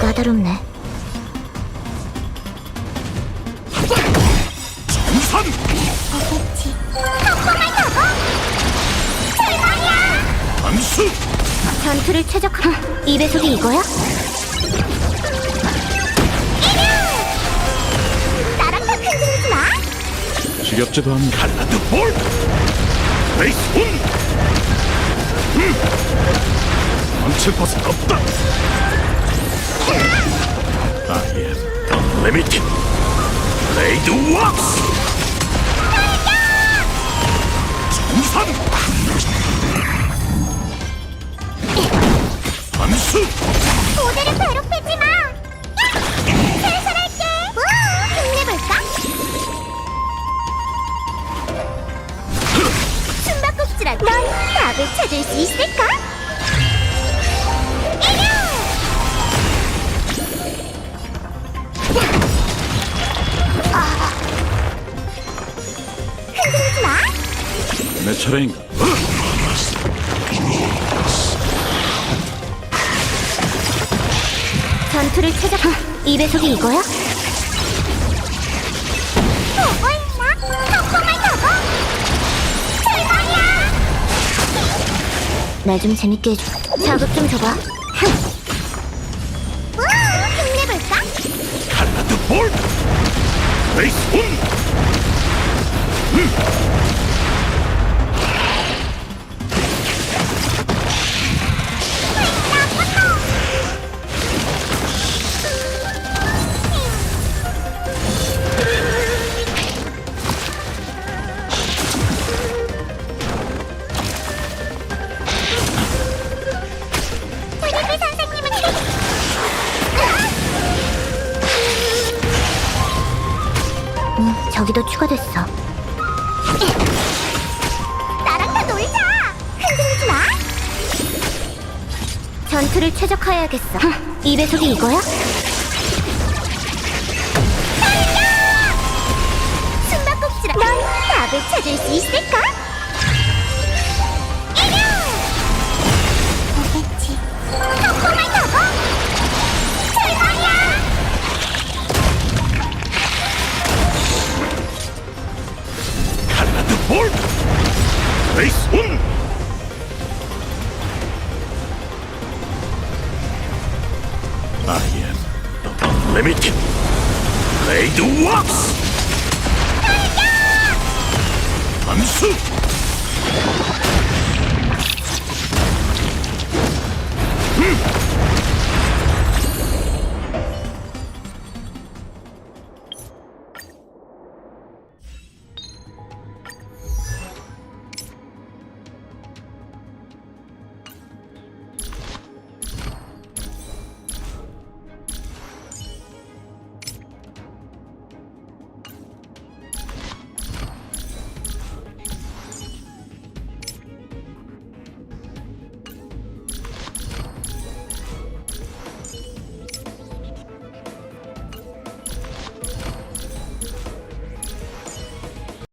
까다롭네. 우선 알겠지. 덕분을 타고 출발이야. 암수 전투를 최적화. 이 배속이 이거야? 나랑 다 흔들리지 마. 지겹지도 않은 칼라드 볼 레이스 온 음. 망칠 것은 없다 I am unlimited 레이드 왁스 정산 암수 모두를 괴롭히지 마. 살살할게. 우, 힘내볼까? 숨바꼭질하고 넌 답을 찾을 수 있을까? 내 차례인가 전투를 최적화. 이 배속이 이거야? 보고 있나? 날좀 재밌게 해줘. 자극 좀 줘봐. 흥. 우, 힘내볼까? 칼라드 볼 레이스 온트 저기도 추가됐어. 나랑 다 놀자. 흔들리지 마. 전투를 최적화해야겠어. 이 배속이 이거야? 숨바꼭질아. 넌 답을 찾을 수 있을까? I am the unlimited 레이드 왁스 암수 음.